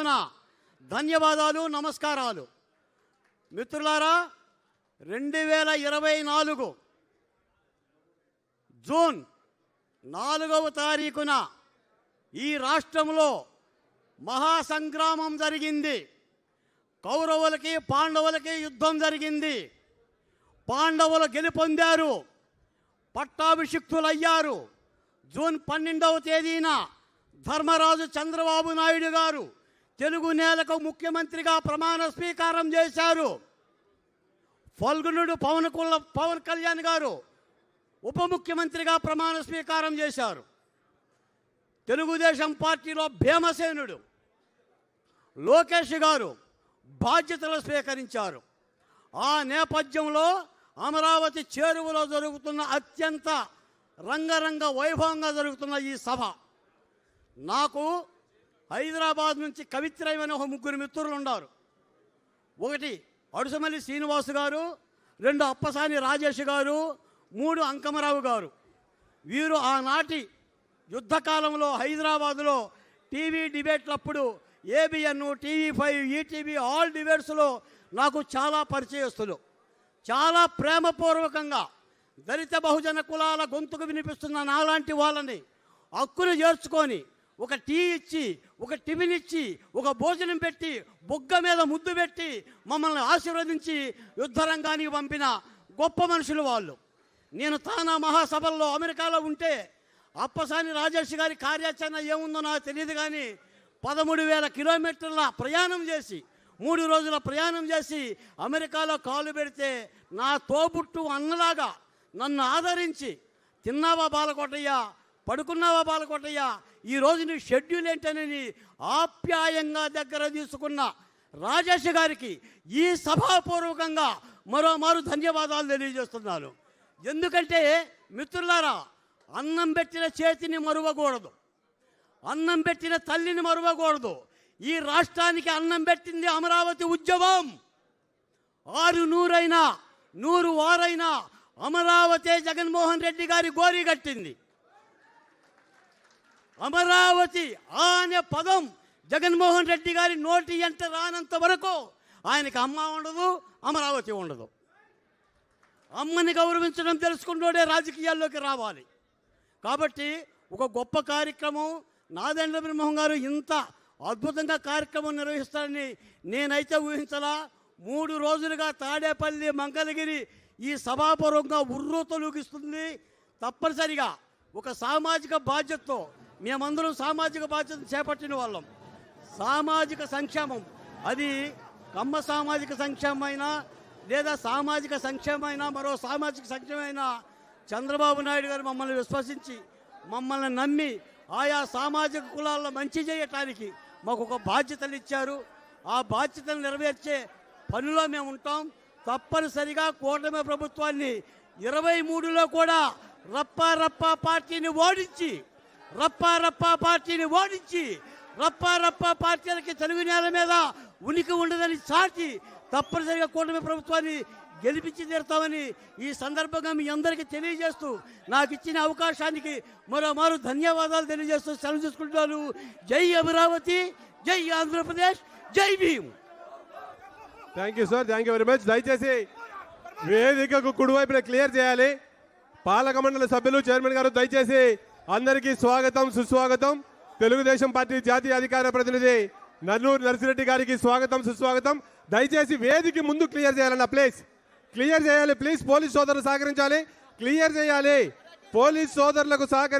తరపున ధన్యవాదాలు నమస్కారాలు. మిత్రులారా రెండు వేల ఇరవై నాలుగు జూన్ నాలుగవ తారీఖున ఈ రాష్ట్రంలో మహాసంగ్రామం జరిగింది. కౌరవులకి పాండవులకి యుద్ధం జరిగింది. పాండవులు గెలుపొందారు. పట్టాభిషిక్తులయ్యారు. జూన్ పన్నెండవ తేదీన ధర్మరాజు చంద్రబాబు నాయుడు గారు తెలుగు నేలకు ముఖ్యమంత్రిగా ప్రమాణ స్వీకారం చేశారు. ఫల్గునుడు పవన్ కుల పవన్ కళ్యాణ్ గారు ఉప ముఖ్యమంత్రిగా ప్రమాణ స్వీకారం చేశారు. తెలుగుదేశం పార్టీలో భీమసేనుడు లోకేష్ గారు బాధ్యతలు స్వీకరించారు. ఆ నేపథ్యంలో అమరావతి చేరువలో జరుగుతున్న అత్యంత రంగరంగ వైభవంగా జరుగుతున్న ఈ సభ నాకు హైదరాబాద్ నుంచి కవిత్రయమైన ఒక ముగ్గురు మిత్రులు ఉన్నారు. ఒకటి అడుసమల్లి శ్రీనివాస్ గారు రెండు అప్పసాని రాజేష్ గారు మూడు అంకమరావు గారు. వీరు ఆనాటి యుద్ధకాలంలో హైదరాబాదులో TV డిబేట్లప్పుడు ABN TV five ETV all డిబేట్స్లో నాకు చాలా పరిచయస్తులు. చాలా ప్రేమపూర్వకంగా దళిత బహుజన కులాల గొంతుకు వినిపిస్తున్న నాలాంటి వాళ్ళని హక్కులు చేర్చుకొని ఒక టీ ఇచ్చి ఒక టిఫిన్ ఇచ్చి ఒక భోజనం పెట్టి బొగ్గ మీద ముద్దు పెట్టి మమ్మల్ని ఆశీర్వదించి యుద్ధరంగానికి పంపిన గొప్ప మనుషులు వాళ్ళు. నేను తానా మహాసభల్లో అమెరికాలో ఉంటే అప్పసాని రాజేష్ గారి కార్యాచరణ ఏముందో నాకు తెలియదు కానీ పదమూడు వేల కిలోమీటర్ల ప్రయాణం చేసి మూడు రోజుల ప్రయాణం చేసి అమెరికాలో కాలు పెడితే నా తోబుట్టు అన్నలాగా నన్ను ఆదరించి తిన్నావా బాలకోటయ్య? పడుకున్నావా బాలకోటయ్య? ఈ నీ షెడ్యూల్ ఏంటని ఆప్యాయంగా దగ్గర తీసుకున్న రాజేష్ గారికి ఈ సభాపూర్వకంగా మరోమారు ధన్యవాదాలు తెలియజేస్తున్నాను. ఎందుకంటే మిత్రులారా అన్నం పెట్టిన చేతిని మరువకూడదు. అన్నం పెట్టిన తల్లిని మరువకూడదు. ఈ రాష్ట్రానికి అన్నం పెట్టింది అమరావతి ఉద్యమం. ఆరు నూరైనా నూరు వారైనా అమరావతి జగన్మోహన్ రెడ్డి గారి గోరీ కట్టింది. అమరావతి అనే పదం జగన్మోహన్ రెడ్డి గారి నోటి ఎంట రానంత వరకు ఆయనకి అమ్మ ఉండదు అమరావతి ఉండదు. అమ్మని గౌరవించడం తెలుసుకున్నోడే రాజకీయాల్లోకి రావాలి. కాబట్టి ఒక గొప్ప కార్యక్రమం నాదేంద్ర బ్రహ్మం గారు ఇంత అద్భుతంగా కార్యక్రమం నిర్వహిస్తారని నేనైతే ఊహించలా. మూడు రోజులుగా తాడేపల్లి మంగళగిరి ఈ సభాపూర్వకంగా ఉర్రూ తొలగిస్తుంది తప్పనిసరిగా ఒక సామాజిక బాధ్యతతో మేమందరం సామాజిక బాధ్యత చేపట్టిన వాళ్ళం. సామాజిక సంక్షేమం. అది కమ్మ సామాజిక సంక్షేమమైనా లేదా సామాజిక సంక్షేమైనా మరో సామాజిక సంక్షేమైనా చంద్రబాబు నాయుడు గారు మమ్మల్ని విశ్వసించి మమ్మల్ని నమ్మి ఆయా సామాజిక కులాల్లో మంచి చేయటానికి మాకు ఒక బాధ్యతలు ఇచ్చారు. ఆ బాధ్యతలు నెరవేర్చే పనిలో మేము ఉంటాం. తప్పనిసరిగా కూటమి ప్రభుత్వాన్ని ఇరవై మూడులో కూడా రప్ప రప్ప పార్టీని ఓడించి రప్పారప్ప పార్టీని ఓడించి రప్పారప్ప పార్టీలకి తెలుగు నేల మీద ఉనికి ఉండదని చాటి తప్పనిసరిగా కూటమి ప్రభుత్వాన్ని గెలిపించి తీరుతామని ఈ సందర్భంగా మీ అందరికీ తెలియజేస్తూ నాకు ఇచ్చిన అవకాశానికి మరోమారు ధన్యవాదాలు తెలియజేస్తూ సెలవు తీసుకుంటున్నాను. జై అమరావతి జై ఆంధ్రప్రదేశ్ జై Bhim. Thank you sir thank you very much దయచేసి వేదికకు కుడివైపున క్లియర్ చేయాలి. పాలక మండలి సభ్యులు చైర్మన్ గారు దయచేసి అందరికీ స్వాగతం సుస్వాగతం. తెలుగుదేశం పార్టీ జాతీయ అధికార ప్రతినిధి నల్లూరు నర్సిరెడ్డి గారికి స్వాగతం సుస్వాగతం. దయచేసి వేదిక ముందు క్లియర్ చేయాలన్న ప్లీజ్. క్లియర్ చేయాలి ప్లీజ్. పోలీస్ సోదరులు సహకరించాలి. క్లియర్ చేయాలి. పోలీస్ సోదరులకు సహకరి